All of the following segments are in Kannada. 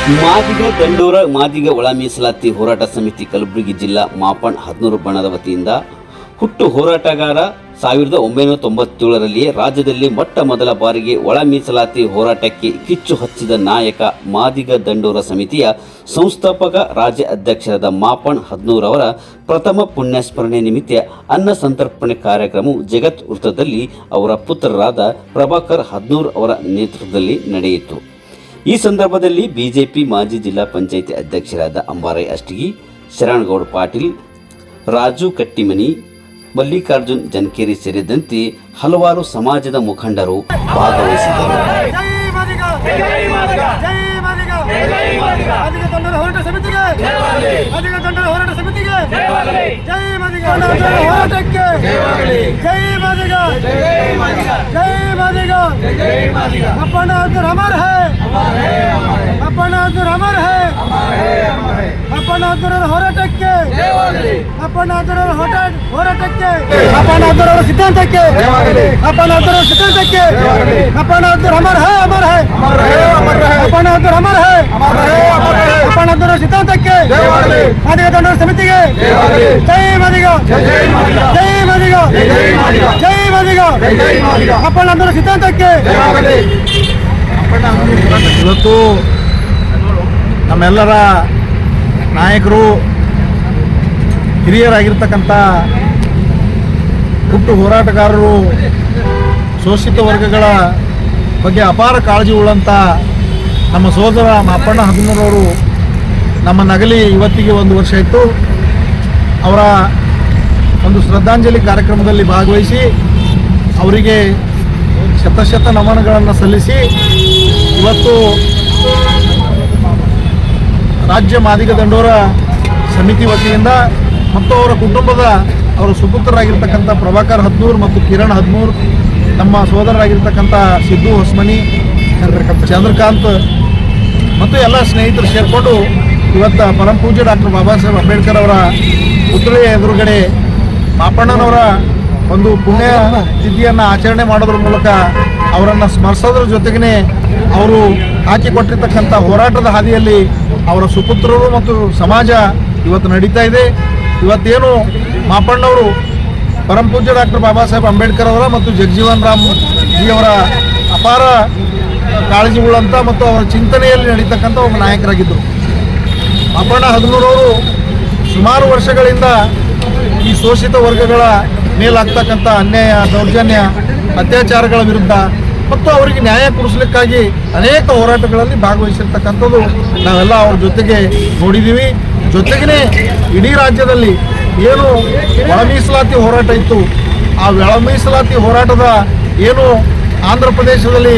ಮಾದಿಗ ದಂಡೂರ ಮಾದಿಗ ಒಳ ಮೀಸಲಾತಿ ಹೋರಾಟ ಸಮಿತಿ ಕಲಬುರಗಿ ಜಿಲ್ಲಾ ಮಾಪಣ್ ಹದಿನೂರು ಬಣದ ವತಿಯಿಂದ ಹುಟ್ಟು ಹೋರಾಟಗಾರ ಸಾವಿರದ ಒಂಬೈನೂರ ತೊಂಬತ್ತೇಳರಲ್ಲಿಯೇ ರಾಜ್ಯದಲ್ಲಿ ಮೊಟ್ಟ ಮೊದಲ ಬಾರಿಗೆ ಒಳ ಮೀಸಲಾತಿ ಹೋರಾಟಕ್ಕೆ ಕಿಚ್ಚು ಹಚ್ಚಿದ ನಾಯಕ ಮಾದಿಗ ದಂಡೂರ ಸಮಿತಿಯ ಸಂಸ್ಥಾಪಕ ರಾಜ್ಯ ಅಧ್ಯಕ್ಷರಾದ ಮಾಪಣ್ ಹದ್ನೂರವರ ಪ್ರಥಮ ಪುಣ್ಯಸ್ಮರಣೆ ನಿಮಿತ್ತ ಅನ್ನ ಸಂತರ್ಪಣೆ ಕಾರ್ಯಕ್ರಮವು ಜಗತ್ ವೃತ್ತದಲ್ಲಿ ಅವರ ಪುತ್ರರಾದ ಪ್ರಭಾಕರ್ ಹದ್ನೂರ್ ಅವರ ನೇತೃತ್ವದಲ್ಲಿ ನಡೆಯಿತು. ಈ ಸಂದರ್ಭದಲ್ಲಿ ಬಿಜೆಪಿ ಮಾಜಿ ಜಿಲ್ಲಾ ಪಂಚಾಯಿತಿ ಅಧ್ಯಕ್ಷರಾದ ಅಂಬಾರೈ ಅಷ್ಟಗಿ, ಶರಣಗೌಡ ಪಾಟೀಲ್, ರಾಜು ಕಟ್ಟಿಮನಿ, ಮಲ್ಲಿಕಾರ್ಜುನ್ ಜನಕೇರಿ ಸೇರಿದಂತೆ ಹಲವಾರು ಸಮಾಜದ ಮುಖಂಡರು ಭಾಗವಹಿಸಿದರು ಜೈ ಮಾದಿಗ ದಂಡರ ಹೋರಾಟಕ್ಕೆ ಜೈ ಮಾದಿಗ ಜೈ ಮಾದಿಗ ಜೈ ಮಾದಿಗ ಜೈ ಮಾದಿಗ ಅಪ್ಪಣ್ಣ ಅಂತರ ಅಮರ್ ಹೈ ಅಪ್ಪಣ್ಣ ಅಂತರ ಅಮರ್ ಹೈ ಅಪ್ಪಣ್ಣ ಅಂತರ ಹೋರಾಟಕ್ಕೆ ಅಪ್ಪಣ್ಣ ಅಂತರ ಹೋರಾಟ ಹೋರಾಟಕ್ಕೆ ಅಪ್ಪಣ್ಣ ಅಂತರ ಸಿದ್ಧಾಂತಕ್ಕೆ ಅಪ್ಪಣ್ಣ ಅಂತರ ಸಿದ್ಧಾಂತಕ್ಕೆ ಅಪ್ಪಣ್ಣ ಅಂತರ ಅಮರ್ ಹೈ ಅಮರ್ ಹೈ ಅಪ್ಪಣ್ಣ ಅಂತರ ಅಮರ್ ಹೈ ಅಪ್ಪಣ್ಣ ಅಂತರ ಸಿದ್ಧಾಂತಕ್ಕೆ ಮಾದಿಗ ತಂಡವರ ಸಮಿತಿಗೆ ಜೈ ಮಾದಿಗ. ಜೈ ಮಾದಿಗ. ಜೈ ಮಾದಿಗ. ಅಪ್ಪಣ್ಣ ಅಂತರ ಸಿದ್ಧಾಂತಕ್ಕೆ ಇವತ್ತು ನಮ್ಮೆಲ್ಲರ ನಾಯಕರು ಹಿರಿಯರಾಗಿರ್ತಕ್ಕಂಥ ಹುಟ್ಟು ಹೋರಾಟಗಾರರು ಶೋಷಿತ ವರ್ಗಗಳ ಬಗ್ಗೆ ಅಪಾರ ಕಾಳಜಿ ಉಳ್ಳಂಥ ನಮ್ಮ ಸೋದರ ಅಪ್ಪಣ್ಣ ಹದಿಮೂರವರು ನಮ್ಮ ನಗಲಿ ಇವತ್ತಿಗೆ ಒಂದು ವರ್ಷ ಇತ್ತು. ಅವರ ಒಂದು ಶ್ರದ್ಧಾಂಜಲಿ ಕಾರ್ಯಕ್ರಮದಲ್ಲಿ ಭಾಗವಹಿಸಿ, ಅವರಿಗೆ ಶತಶತ ನಮನಗಳನ್ನು ಸಲ್ಲಿಸಿ, ಇವತ್ತು ರಾಜ್ಯ ಮಾದಿಗ ದಂಡೋರ ಸಮಿತಿ ವತಿಯಿಂದ ಮತ್ತು ಅವರ ಕುಟುಂಬದ ಅವರ ಸುಪುತ್ರರಾಗಿರ್ತಕ್ಕಂಥ ಪ್ರಭಾಕರ್ ಹದ್ನೂರ್ ಮತ್ತು ಕಿರಣ್ ಹದ್ಮೂರ್ ನಮ್ಮ ಸೋದರರಾಗಿರ್ತಕ್ಕಂಥ ಸಿದ್ದು ಹೊಸ್ಮನಿ, ಚಂದ್ರಕಾಂತ್, ಮತ್ತು ಎಲ್ಲ ಸ್ನೇಹಿತರು ಸೇರಿಕೊಂಡು ಇವತ್ತು ಪರಂ ಪೂಜ್ಯ ಡಾಕ್ಟರ್ ಬಾಬಾ ಸಾಹೇಬ್ ಅಂಬೇಡ್ಕರ್ ಅವರ ಪುತ್ಳಿಯ ಎದುರುಗಡೆ ಮಾಪಣ್ಣನವರ ಒಂದು ಪುಣ್ಯ ತಿಥಿಯನ್ನು ಆಚರಣೆ ಮಾಡೋದ್ರ ಮೂಲಕ ಅವರನ್ನು ಸ್ಮರಿಸೋದ್ರ ಜೊತೆಗೇ ಅವರು ಹಾಕಿಕೊಟ್ಟಿರ್ತಕ್ಕಂಥ ಹೋರಾಟದ ಹಾದಿಯಲ್ಲಿ ಅವರ ಸುಪುತ್ರರು ಮತ್ತು ಸಮಾಜ ಇವತ್ತು ನಡೀತಾ ಇದೆ. ಇವತ್ತೇನು ಮಾಪಣ್ಣವರು ಪರಮ ಪೂಜ್ಯ ಡಾಕ್ಟರ್ ಬಾಬಾ ಸಾಹೇಬ್ ಅಂಬೇಡ್ಕರ್ ಅವರ ಮತ್ತು ಜಗಜೀವನ್ ರಾಮ್ ಜಿ ಅವರ ಅಪಾರ ಕಾಳಜಿಗಳಂತ ಮತ್ತು ಅವರ ಚಿಂತನೆಯಲ್ಲಿ ನಡೀತಕ್ಕಂಥ ಒಬ್ಬ ನಾಯಕರಾಗಿದ್ದರು. ಅಪ್ಪಣ್ಣ ಹದಿಮೂರವರು ಸುಮಾರು ವರ್ಷಗಳಿಂದ ಈ ಶೋಷಿತ ವರ್ಗಗಳ ಮೇಲಾಗ್ತಕ್ಕಂಥ ಅನ್ಯಾಯ, ದೌರ್ಜನ್ಯ, ಅತ್ಯಾಚಾರಗಳ ವಿರುದ್ಧ ಮತ್ತು ಅವರಿಗೆ ನ್ಯಾಯ ಕೊಡಿಸ್ಲಿಕ್ಕಾಗಿ ಅನೇಕ ಹೋರಾಟಗಳಲ್ಲಿ ಭಾಗವಹಿಸಿರ್ತಕ್ಕಂಥದ್ದು ನಾವೆಲ್ಲ ಅವ್ರ ಜೊತೆಗೆ ನೋಡಿದ್ದೀವಿ. ಜೊತೆಗೇ ಇಡೀ ರಾಜ್ಯದಲ್ಲಿ ಏನು ಒಳ ಮೀಸಲಾತಿ ಹೋರಾಟ ಇತ್ತು. ಆ ಒಳ ಮೀಸಲಾತಿ ಹೋರಾಟದ ಏನು ಆಂಧ್ರ ಪ್ರದೇಶದಲ್ಲಿ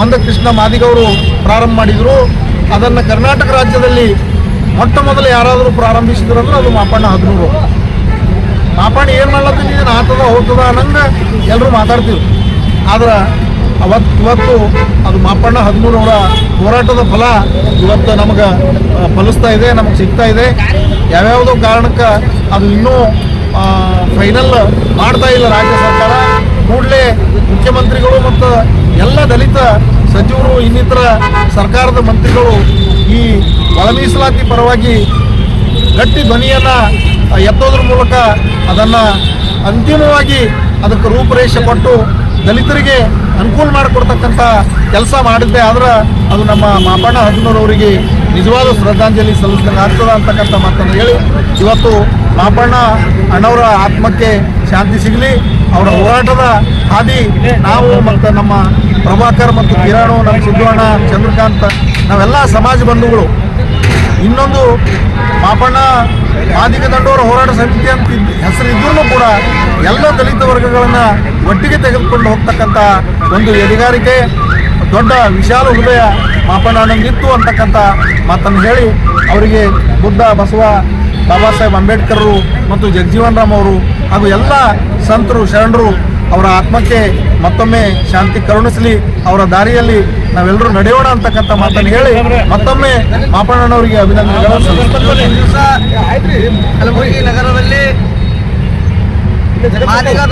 ಮಂದಕೃಷ್ಣ ಮಾದಿಗವರು ಪ್ರಾರಂಭ ಮಾಡಿದರು. ಅದನ್ನು ಕರ್ನಾಟಕ ರಾಜ್ಯದಲ್ಲಿ ಮೊಟ್ಟ ಮೊದಲು ಯಾರಾದರೂ ಪ್ರಾರಂಭಿಸಿದ್ರು ಅಂದ್ರೆ ಅದು ಮಾಪಣ್ಣ ಹದಿನೂರು. ಮಾಪಣ್ಣ ಏನು ಮಾಡ್ಲತ್ತೀನಿ ಇದನ್ನು ಆತದ ಹೋಗ್ತದ ಅನ್ನಂಗೆ ಎಲ್ಲರೂ ಮಾತಾಡ್ತೀವಿ. ಆದ್ರೆ ಅವತ್ತು ಇವತ್ತು ಅದು ಮಾಪಣ್ಣ ಹದಿಮೂರವರ ಹೋರಾಟದ ಫಲ ಇವತ್ತು ನಮಗೆ ಫಲಿಸ್ತಾ ಇದೆ, ನಮಗೆ ಸಿಗ್ತಾ ಇದೆ. ಯಾವ್ಯಾವುದೋ ಕಾರಣಕ್ಕೆ ಅದು ಇನ್ನೂ ಫೈನಲ್ ಮಾಡ್ತಾ ಇಲ್ಲ ರಾಜ್ಯ ಸರ್ಕಾರ. ಕೂಡಲೇ ಮುಖ್ಯಮಂತ್ರಿಗಳು ಮತ್ತು ಎಲ್ಲ ದಲಿತ ಸಚಿವರು ಇನ್ನಿತರ ಸರ್ಕಾರದ ಮಂತ್ರಿಗಳು ಈ ಒಳ ಮೀಸಲಾತಿ ಪರವಾಗಿ ಗಟ್ಟಿ ಧ್ವನಿಯನ್ನು ಎತ್ತೋದ್ರ ಮೂಲಕ ಅದನ್ನು ಅಂತಿಮವಾಗಿ ಅದಕ್ಕೆ ರೂಪುರೇಷೆ ಕೊಟ್ಟು ದಲಿತರಿಗೆ ಅನುಕೂಲ ಮಾಡಿಕೊಡ್ತಕ್ಕಂಥ ಕೆಲಸ ಮಾಡಿದ್ದೆ. ಆದ್ರೆ ಅದು ನಮ್ಮ ಮಾಪಣ್ಣ ಅವರಿಗೆ ನಿಜವಾದ ಶ್ರದ್ಧಾಂಜಲಿ ಸಲ್ಲಿಸಿದಂಗೆ ಆಗ್ತದ ಅಂತಕ್ಕಂಥ ಮಾತನ್ನು ಹೇಳಿ, ಇವತ್ತು ಮಾಪಣ್ಣ ಅಣ್ಣವರ ಆತ್ಮಕ್ಕೆ ಶಾಂತಿ ಸಿಗಲಿ. ಅವರ ಹೋರಾಟದ ಹಾದಿ ನಾವು ಮತ್ತು ನಮ್ಮ ಪ್ರಭಾಕರ್ ಮತ್ತು ಕಿರಣು, ನಮ್ಮ ಸಿದ್ಧಣ್ಣ ಚಂದ್ರಕಾಂತ್ ನಾವೆಲ್ಲ ಸಮಾಜ ಬಂಧುಗಳು. ಇನ್ನೊಂದು ಮಾಪಣ್ಣ ಮಾದಿಗ ದಂಡೋರ ಹೋರಾಟ ಸಮಿತಿ ಅಂತ ಹೆಸರಿದ್ರೂ ಕೂಡ ಎಲ್ಲ ದಲಿತ ವರ್ಗಗಳನ್ನು ಒಟ್ಟಿಗೆ ತೆಗೆದುಕೊಂಡು ಹೋಗ್ತಕ್ಕಂಥ ಒಂದು ಎದೆಗಾರಿಕೆ ದೊಡ್ಡ ವಿಶಾಲ ಹೃದಯ ಮಾಪಣ್ಣ ಅಣ್ಣಂದಿತ್ತು ಅಂತಕ್ಕಂಥ ಮಾತನ್ನು ಹೇಳಿ ಅವರಿಗೆ ಬುದ್ಧ, ಬಸವ, ಬಾಬಾ ಸಾಹೇಬ್ ಅಂಬೇಡ್ಕರ್ರು ಮತ್ತು ಜಗಜೀವನ್ ರಾಮ್ ಅವರು ಹಾಗೂ ಎಲ್ಲ ಸಂತರು, ಶರಣರು ಅವರ ಆತ್ಮಕ್ಕೆ ಮತ್ತೊಮ್ಮೆ ಶಾಂತಿ ಕರುಣಿಸಲಿ, ಅವರ ದಾರಿಯಲ್ಲಿ ನಾವೆಲ್ಲರೂ ನಡೆಯೋಣ ಅಂತಕ್ಕಂಥ ಮಾತನ್ನು ಹೇಳಿ ಮತ್ತೊಮ್ಮೆ ಮಾಪಣ್ಣನವರಿಗೆ ಅಭಿನಂದನೆಗಳನ್ನು ನಗರದಲ್ಲಿ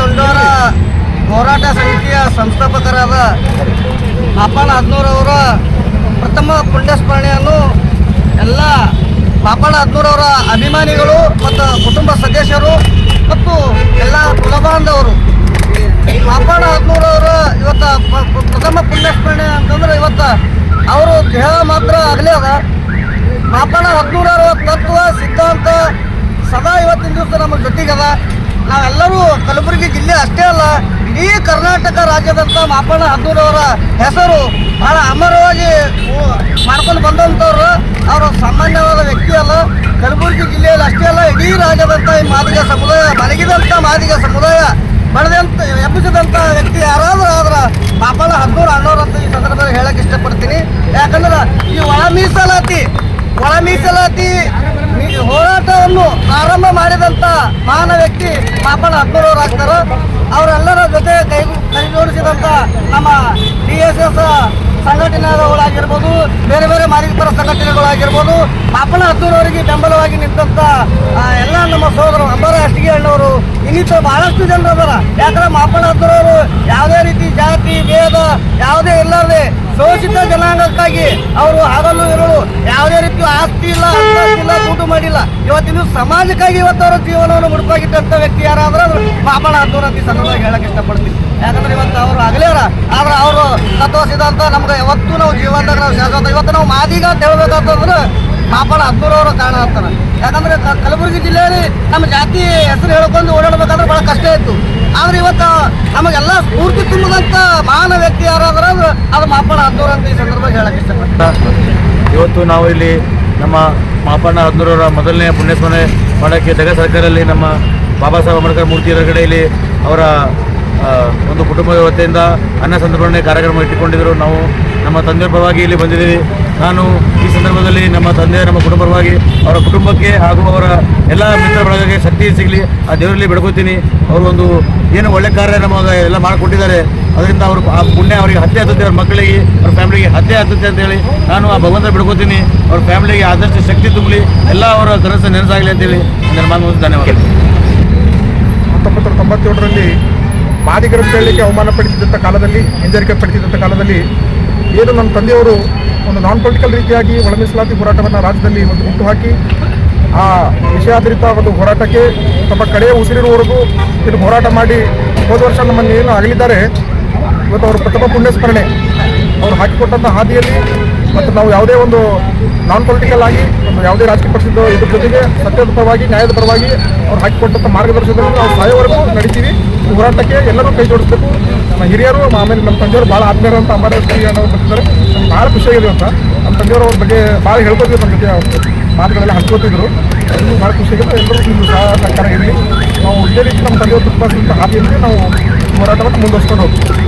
ದೊಡ್ಡವರ ಹೋರಾಟ ಸಮಿತಿಯ ಸಂಸ್ಥಾಪಕರಾದ ಅಪ್ಪಣ್ಣ ಹದ್ನೂರವರ ಪ್ರಥಮ ಪುಣ್ಯಸ್ಮರಣೆಯನ್ನು ಪಾಪಣ್ಣ ಹದ್ನೂರವರ ಅಭಿಮಾನಿಗಳು ಮತ್ತು ಕುಟುಂಬ ಸದಸ್ಯರು ಮತ್ತು ಎಲ್ಲ ಕುಲಬಾಂಧವರು ಪಾಪಣ್ಣ ಹತ್ನೂರವರ ಇವತ್ತ ಪ- ಪ- ಪ್ರಥಮ ಪುಣ್ಯಸ್ಮರಣೆ ಅಂತಂದ್ರೆ ಇವತ್ತ ಅವರು ದೇಹ ಮಾತ್ರ ಆಗಲೇ ಅದ ಪಾಪಣ್ಣ ಹತ್ನೂರವರ ತತ್ವ ಸಿದ್ಧಾಂತ ಸದಾ ಇವತ್ತಿನ ದಿವಸ ನಮ್ಮ ಜೊತೆಗದ ನಾವೆಲ್ಲರೂ ಕಲಬುರಗಿ ಜಿಲ್ಲೆ ಅಷ್ಟೇ ಅಲ್ಲ ಇಡೀ ಕರ್ನಾಟಕ ರಾಜ್ಯದಂತ ಮಾಪಣ್ಣ ಹದ್ದೂರವರ ಹೆಸರು ಬಹಳ ಅಮರವಾಗಿ ಮಾಡ್ಕೊಂಡು ಬಂದಂಥವ್ರು. ಅವರು ಸಾಮಾನ್ಯವಾದ ವ್ಯಕ್ತಿ ಅಲ್ಲ. ಕಲಬುರಗಿ ಜಿಲ್ಲೆಯಲ್ಲಿ ಅಷ್ಟೇ ಅಲ್ಲ, ಇಡೀ ರಾಜ್ಯದಂತ ಈ ಮಾದಿಗ ಸಮುದಾಯ ಮಲಗಿದಂಥ ಮಾದಿಗ ಸಮುದಾಯ, ಬೆಳೆದಂತ ಎಬ್ಬಿಸಿದಂಥ ವ್ಯಕ್ತಿ ಯಾರಾದ್ರೂ ಆದ್ರ ಮಾಪಣ್ಣ ಹದ್ದೂರು ಅಣ್ಣವ್ರು ಅಂತ ಈ ಸಂದರ್ಭದಲ್ಲಿ ಹೇಳಕ್ ಇಷ್ಟಪಡ್ತೀನಿ. ಯಾಕಂದ್ರೆ ಈ ಒಳ ಮೀಸಲಾತಿ ಒಳ ಮೀಸಲಾತಿ ಹೋರಾಟವನ್ನು ಪ್ರಾರಂಭ ಮಾಡಿದಂತ ಮಹಾನ ವ್ಯಕ್ತಿ ಪಾಪಣ್ಣ ಹದ್ದೂರವ್ರು ಆಗ್ತಾರ. ಅವರೆಲ್ಲರ ಡಿ ಎಸ್ ಎಸ್ ಸಂಘಟನೆಗಳಾಗಿರ್ಬೋದು, ಬೇರೆ ಬೇರೆ ಮಾಲಿಕಪರ ಸಂಘಟನೆಗಳಾಗಿರ್ಬೋದು ಮಪ್ಪಳ ಹತ್ತೂರವರಿಗೆ ಬೆಂಬಲವಾಗಿ ನಿಂತಂತ ಎಲ್ಲ ನಮ್ಮ ಸೋದರ ಅಂಬರ ಅಷ್ಟಿಗೆ ಅಣ್ಣವರು ಇನ್ನಿತರ ಬಹಳಷ್ಟು ಜನರು ಅದರ. ಯಾಕಂದ್ರೆ ಮಾಪನ ಹತ್ತೂರವರು ಯಾವುದೇ ರೀತಿ ಜಾತಿ, ಭೇದ, ಯಾವುದೇ ಇಲ್ಲದೆ ಶೋಷಿತ ಜನಾಂಗಕ್ಕಾಗಿ ಅವರು ಹಗಲು ಇರಲು ಯಾವುದೇ ರೀತಿ ಆಸ್ತಿ ಇಲ್ಲ ಇಲ್ಲ, ದುಡ್ಡು ಮಾಡಿಲ್ಲ. ಇವತ್ತಿನ ಸಮಾಜಕ್ಕಾಗಿ ಇವತ್ತು ಅವರ ಜೀವನವನ್ನು ಮುಡುಪಾಗಿಟ್ಟಂತ ವ್ಯಕ್ತಿ ಯಾರಾದ್ರೆ ಅದು ಪಾಪಣ ಹತ್ತೂರ ಅಂತ ಸಣ್ಣದಾಗಿ ಹೇಳಕ್ಕೆ ಹೇಳಕ್ ಇಷ್ಟಪಡ್ತೀನಿ. ಯಾಕಂದ್ರೆ ಇವತ್ತು ಅವರು ಆಗಲೇರ ಆದ್ರೆ ಅವರು ತತ್ವ ಸಿದ್ಧಾಂತ ನಮ್ಗೆ ಯಾವತ್ತೂ ನಾವು ಜೀವನದಾಗ ನಾವು ಶಾಶ್ವತ ಇವತ್ತು ನಾವು ಮಾದಿಗ ಅಂತ ಹೇಳ್ಬೇಕಂತಂದ್ರೆ ಪಾಪಣ ಅದ್ಭುತವರ ಕಾರಣ ಅಂತಾರೆ ಯಾಕಂದ್ರೆ ಕಲಬುರಗಿ ಜಿಲ್ಲೆಯಲ್ಲಿ ನಮ್ಮ ಜಾತಿ ಹೆಸರು ಹೇಳ್ಕೊಂಡು ಓಡಾಡಬೇಕಾದ್ರೆ ಬಹಳ ಕಷ್ಟ ಇತ್ತು. ಆದ್ರೆ ಇವತ್ತು ನಮಗೆಲ್ಲ ಸ್ಫೂರ್ತಿ ತುಂಬದಂತ ಮಹಾನ ವ್ಯಕ್ತಿ ಯಾರಾದ್ರೆ ಅದು ಅದು ಮಾಪಣ ಹತ್ತೂರ ಅಂತ ಈ ಸಂದರ್ಭದಲ್ಲಿ ಹೇಳಕ್ ಇಷ್ಟಪಡ್ತೀನಿ. ಇವತ್ತು ನಾವು ಇಲ್ಲಿ ನಮ್ಮ ಮಾಪಣ್ಣ ಹದ್ನೂರವರ ಮೊದಲನೇ ಪುಣ್ಯಸ್ಮರಣೆ ಮಾಡೋಕ್ಕೆ ಜಗ ಸರ್ಕಾರದಲ್ಲಿ ನಮ್ಮ ಬಾಬಾ ಸಾಹೇಬ್ ಅಂಬೇಡ್ಕರ್ ಮೂರ್ತಿ ಎದುರುಗಡೆಯಲ್ಲಿ ಅವರ ಒಂದು ಕುಟುಂಬದ ವತಿಯಿಂದ ಅನ್ನ ಸಂದರ್ಭಣೆ ಕಾರ್ಯಕ್ರಮ ಇಟ್ಟುಕೊಂಡಿದ್ದರು. ನಾವು ನಮ್ಮ ತಂದೆ ಪರವಾಗಿ ಇಲ್ಲಿ ಬಂದಿದ್ದೀವಿ. ನಾನು ಈ ಸಂದರ್ಭದಲ್ಲಿ ನಮ್ಮ ತಂದೆ, ನಮ್ಮ ಕುಟುಂಬವಾಗಿ ಅವರ ಕುಟುಂಬಕ್ಕೆ ಹಾಗೂ ಅವರ ಎಲ್ಲ ಮಿತ್ರ ಬಳಗಕ್ಕೆ ಶಕ್ತಿ ಸಿಗಲಿ, ಆ ದೇವರಲ್ಲಿ ಬೆಳಗುತ್ತೀನಿ. ಅವರು ಒಂದು ಏನು ಒಳ್ಳೆ ಕಾರ್ಯ ನಮ್ಮ ಎಲ್ಲ ಮಾಡಿಕೊಟ್ಟಿದ್ದಾರೆ. ಅದರಿಂದ ಅವರು ಆ ಪುಣ್ಯ ಅವರಿಗೆ ಹತ್ಯೆ ಆಗುತ್ತೆ. ಅವ್ರ ಮಕ್ಕಳಿಗೆ, ಅವ್ರ ಫ್ಯಾಮಿಲಿಗೆ ಹತ್ಯೆ ಆಗ್ತದೆ ಅಂತೇಳಿ ನಾನು ಆ ಭಗವಂತ ಬಿಡ್ಕೋತೀನಿ ಅವ್ರ ಫ್ಯಾಮಿಲಿಗೆ ಆದಷ್ಟು ಶಕ್ತಿ ತುಂಬಲಿ. ಎಲ್ಲ ಅವರ ಕನಸು ನೆನೆಸಾಗಲಿ ಅಂತೇಳಿ ನನ್ನ ಮಾತು ಧನ್ಯವಾದ ಹತ್ತೊಂಬತ್ತು ತೊಂಬತ್ತೇಳರಲ್ಲಿ ಮಾದಿಗರ ಹೇಳಲಿಕ್ಕೆ ಅವಮಾನ ಪಡಿಸಿದಂಥ ಕಾಲದಲ್ಲಿ ಹಿಂಜರಿಕೆ ಪಡಿಸಿದಂಥ ಕಾಲದಲ್ಲಿ, ಏನು ನಮ್ಮ ತಂದೆಯವರು ಒಂದು ನಾನ್ ಪೊಲಿಟಿಕಲ್ ರೀತಿಯಾಗಿ ಒಳ ಮೀಸಲಾತಿ ಹೋರಾಟವನ್ನು ರಾಜ್ಯದಲ್ಲಿ ಒಂದು ಹುಟ್ಟುಹಾಕಿ ಆ ವಿಷಯಾಧಾರಿತ ಒಂದು ಹೋರಾಟಕ್ಕೆ ತಮ್ಮ ಕಡೆಯ ಉಸಿರಿರುವವರೆಗೂ ಇದು ಹೋರಾಟ ಮಾಡಿ ಹೋದ ವರ್ಷ ನಮ್ಮನ್ನು ಏನು ಆಗಲಿದ್ದಾರೆ ಇವತ್ತು ಅವರು ಪ್ರಥಮ ಪುಣ್ಯಸ್ಮರಣೆ. ಅವರು ಹಾಕಿಕೊಟ್ಟಂಥ ಹಾದಿಯಲ್ಲಿ ಮತ್ತು ನಾವು ಯಾವುದೇ ಒಂದು ನಾನ್ ಪೊಲಿಟಿಕಲ್ ಆಗಿ ಒಂದು ಯಾವುದೇ ರಾಜಕೀಯ ಪಕ್ಷದ ಇದ್ರ ಜೊತೆಗೆ ಸತ್ಯದ ಪರವಾಗಿ ನ್ಯಾಯದ ಪರವಾಗಿ ಅವ್ರು ಹಾಕಿಕೊಟ್ಟಂಥ ಮಾರ್ಗದರ್ಶನದಲ್ಲಿ ನಾವು ಸಾಯೋವರೆಗೂ ನಡೀತೀವಿ. ಹೋರಾಟಕ್ಕೆ ಎಲ್ಲರೂ ಕೈ ಜೋಡಿಸಬೇಕು. ನಮ್ಮ ಹಿರಿಯರು ಆಮೇಲೆ ನಮ್ಮ ತಂದೆಯವರು ಭಾಳ ಆತ್ಮೀಯರು ಅಂತ ಅಂಬಾರಿ ಅನ್ನೋರು ನಮ್ಗೆ ಭಾಳ ಖುಷಿಯಾಗಿದೆ ಅಂತ. ನಮ್ಮ ತಂದೆಯವರು ಅವ್ರ ಬಗ್ಗೆ ಭಾಳ ಹೇಳ್ಕೊತಿದ್ರು ನಮ್ಮ ಜೊತೆ. ಮಾತುಗಳೆಲ್ಲ ಹಂಚ್ಕೋತಿದ್ರು ಅದು ಭಾಳ ಖುಷಿಯಾಗಿದೆ ಎಲ್ಲರೂ ನಿಮ್ಗೆ ಸಹ ಸರ್ಕಾರ ಇರಲಿ ನಾವು ಇದೇ ರೀತಿ ನಮ್ಮ ತಂದೆಯವರು ತುಂಬ ಹಾದಿಯಲ್ಲಿ ನಾವು ಹೋರಾಟವನ್ನು ಮುಂದುವರ್ಸ್ಕೊಂಡು ಹೋಗ್ತೀವಿ.